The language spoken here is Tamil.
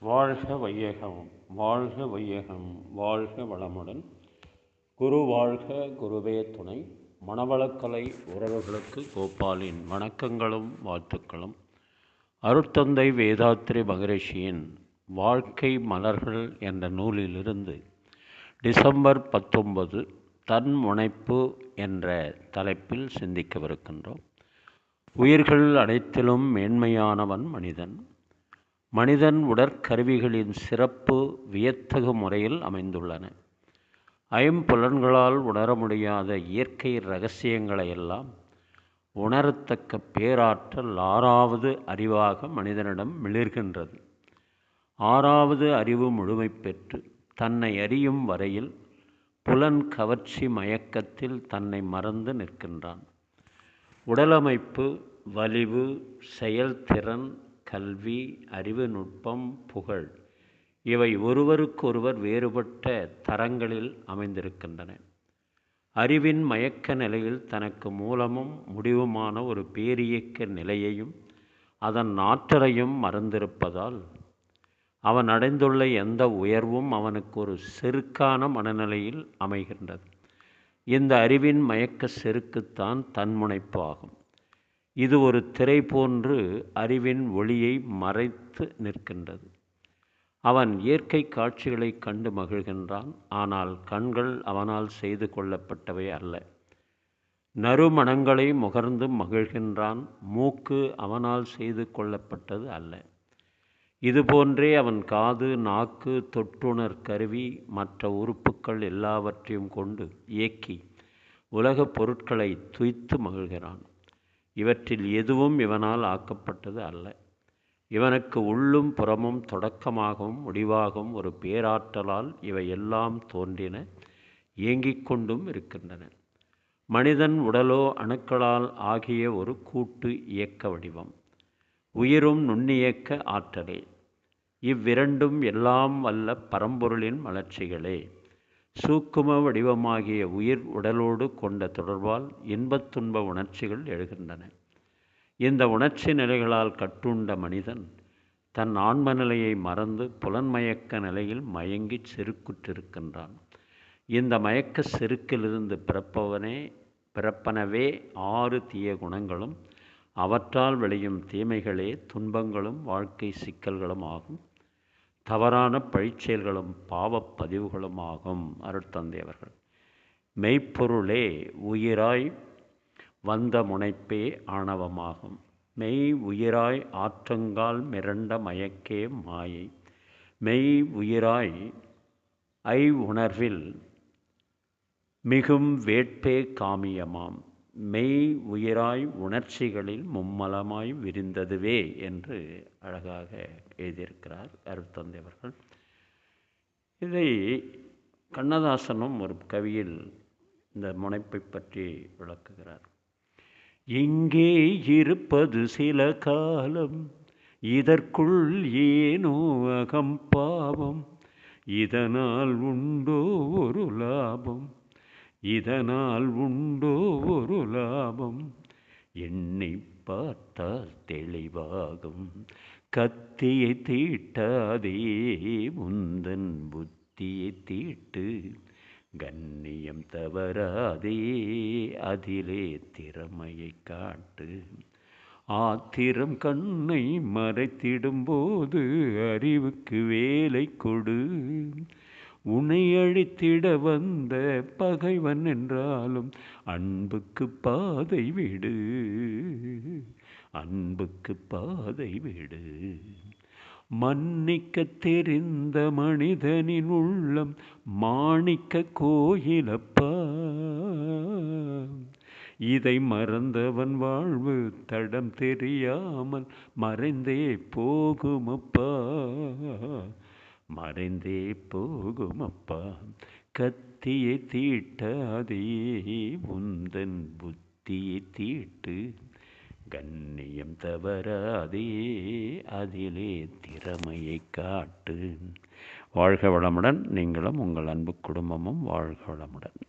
வாழ்க வையகம் வாழ்க வையகம் வாழ்க வளமுடன். குரு வாழ்க குருவே துணை. மணவளக்கலை உறவுகளுக்கு கோபாலின் வணக்கங்களும் வாழ்த்துக்களும். அருட்தந்தை வேதாத்ரி மகரிஷியின் வாழ்க்கை மலர்கள் என்ற நூலிலிருந்து டிசம்பர் பத்தொன்பது தன் முனைப்பு என்ற தலைப்பில் சிந்திக்கவிருக்கின்றோம். உயிர்கள் அனைத்திலும் மேன்மையானவன் மனிதன். மனிதன் உடற்கருவிகளின் சிறப்பு வியத்தகு முறையில் அமைந்துள்ளன. ஐம்புலன்களால் உணர முடியாத இயற்கை இரகசியங்களையெல்லாம் உணரத்தக்க பேராற்றல் ஆறாவது அறிவாக மனிதனிடம் மிளிர்கின்றது. ஆறாவது அறிவு முழுமை பெற்று தன்னை அறியும் வரையில் புலன் கவர்ச்சி மயக்கத்தில் தன்னை மறந்து நிற்கின்றான். உடலமைப்பு வலிவு செயல்திறன் கல்வி அறிவு நுட்பம் புகழ் இவை ஒருவருக்கொருவர் வேறுபட்ட தரங்களில் அமைந்திருக்கின்றன. அறிவின் மயக்க நிலையில் தனக்கு மூலமும் முடிவுமான ஒரு பேரியக்க நிலையையும் அதன் ஆற்றலையும் மறந்திருப்பதால் அவன் அடைந்துள்ள எந்த உயர்வும் அவனுக்கு ஒரு செருக்கான மனநிலையில் அமைகின்றது. இந்த அறிவின் மயக்க செருக்குத்தான் தன்முனைப்பு ஆகும். இது ஒரு திரை போன்று அறிவின் ஒளியை மறைத்து நிற்கின்றது. அவன் இயற்கை காட்சிகளை கண்டு மகிழ்கின்றான் ஆனால் கண்கள் அவனால் செய்து கொள்ளப்பட்டவை அல்ல. நறுமணங்களை முகர்ந்து மகிழ்கின்றான் மூக்கு அவனால் செய்து கொள்ளப்பட்டது அல்ல. இதுபோன்றே அவன் காது நாக்கு தொட்டுணர் கருவி மற்ற உறுப்புக்கள் எல்லாவற்றையும் கொண்டு இயக்கி உலகப் பொருட்களை துய்த்து மகிழ்கிறான். இவற்றில் எதுவும் இவனால் ஆக்கப்பட்டது அல்ல. இவனுக்கு உள்ளும் புறமும் தொடக்கமாகவும் முடிவாகவும் ஒரு பேராற்றலால் இவை எல்லாம் தோன்றின இயங்கிக் கொண்டும் இருக்கின்றன. மனிதன் உடலோ அணுக்களால் ஆகிய ஒரு கூட்டு இயக்க வடிவம். உயிரும் நுண்ணியக்க ஆற்றலே. இவ்விரண்டும் எல்லாம் வல்ல பரம்பொருளின் மலர்ச்சிகளே சூக்கும வடிவமாகிய உயிர் உடலோடு கொண்ட தொடர்பால் இன்பத் துன்ப உணர்ச்சிகள் எழுகின்றன. இந்த உணர்ச்சி நிலைகளால் கட்டுண்ட மனிதன் தன் ஆன்ம நிலையை மறந்து புலன்மயக்க நிலையில் மயங்கி செருக்குற்றிருக்கின்றான். இந்த மயக்க செருக்கிலிருந்து பிறப்பவனே பிறப்பனவே ஆறு தீய குணங்களும் அவற்றால் விளையும் தீமைகளே துன்பங்களும் வாழ்க்கை சிக்கல்களும் ஆகும். தவறான பழிச்செயல்களும் பாவப்பதிவுகளும் ஆகும் அருட்தந்தை அவர்கள் மெய்ப்பொருளே உயிராய் வந்த முனைப்பே ஆணவமாகும். மெய் உயிராய் ஆற்றங்கால் மிரண்ட மயக்கே மாயை. மெய் உயிராய் ஐ உணர்வில் மிகும் வேட்பே காமியமாம். மெய் உயிராய் உணர்ச்சிகளில் மும்மலமாய் விரிந்ததுவே என்று அழகாக எழுதியிருக்கிறார் அருட்தந்தை அவர்கள் இதை கண்ணதாசனும் ஒரு கவியில் இந்த முனைப்பை பற்றி விளக்குகிறார். இங்கே இருப்பது சில காலம் இதற்குள் ஏனோ அகம்பாவம் இதனால் உண்டோ ஒரு லாபம் இதனால் உண்டோ ஒரு எண்ணி பார்த்தால் தெளிவாகும். கத்தியை தீட்டாதே முந்தன் புத்தியை தீட்டு. கண்ணியம் தவறாதே அதிலே திறமையை காட்டு. ஆத்திரம் கண்ணை மறைத்திடும்போது அறிவுக்கு வேலை கொடு. உனை அழித்திட வந்த பகைவன் என்றாலும் அன்புக்கு பாதை விடு. அன்புக்கு பாதை விடு. மன்னிக்க தெரிந்த மனிதனின் உள்ளம் மாணிக்க கோயிலப்பா. இதை மறந்தவன் வாழ்வு தடம் தெரியாமல் மறைந்தே போகுமப்பா. மறைந்தே போகுமப்பா. கத்தியை தீட்டாதே உந்தன் புத்தியை தீட்டு. கண்ணியம் தவறாதே அதிலே திறமையை காட்டு. வாழ்க வளமுடன் நீங்களும் உங்கள் அன்பு குடும்பமும் வாழ்க வளமுடன்.